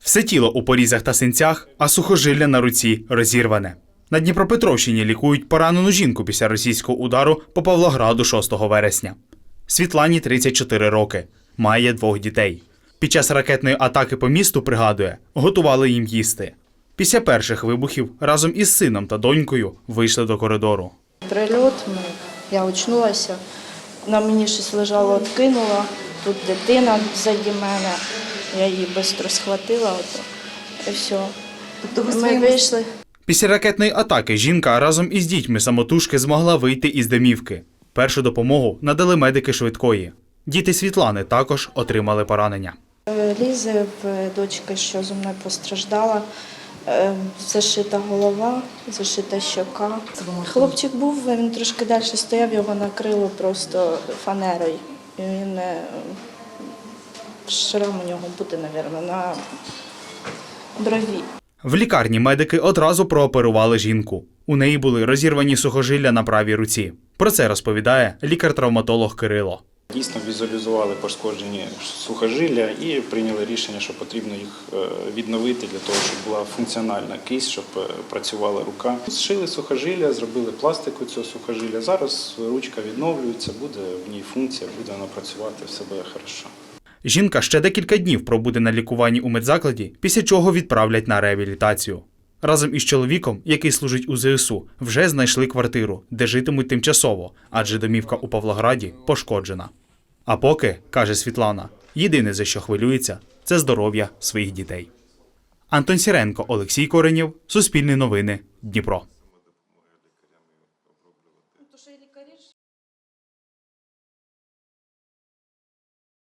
Все тіло у порізах та синцях, а сухожилля на руці розірване. На Дніпропетровщині лікують поранену жінку після російського удару по Павлограду 6 вересня. Світлані 34 роки, має двох дітей. Під час ракетної атаки по місту, пригадує, готували їм їсти. Після перших вибухів разом із сином та донькою вийшли до коридору. Прильот, я очнулася, на мені щось лежало, откинула, тут дитина ззаді мене, я її швидко схватила, ото, і все. Тобто ви Ми вийшли. Після ракетної атаки жінка разом із дітьми самотужки змогла вийти із домівки. Першу допомогу надали медики швидкої. Діти Світлани також отримали поранення. Е, Лізи в дочки, що зі мною постраждала, е, зашита голова, зашита щока. Хлопчик був, він трошки далі стояв, його накрило просто фанерою. Він е, шрам у нього буде, мабуть, на брові. В лікарні медики одразу прооперували жінку. У неї були розірвані сухожилля на правій руці. Про це розповідає лікар-травматолог Кирило. Дійсно візуалізували пошкоджені сухожилля і прийняли рішення, що потрібно їх е, відновити для того, щоб була функціональна кисть, щоб е, працювала рука. Зшили сухожилля, зробили пластику цього сухожилля. Зараз ручка відновлюється, буде в ній функція, буде вона працювати, все буде хорошо. Жінка ще декілька днів пробуде на лікуванні у медзакладі, після чого відправлять на реабілітацію. Разом із чоловіком, який служить у ЗСУ, вже знайшли квартиру, де житимуть тимчасово, адже домівка у Павлограді пошкоджена. А поки, каже Світлана, єдине за що хвилюється, це здоров'я своїх дітей. Антон Сіренко, Олексій Коренєв, Суспільні новини, Дніпро.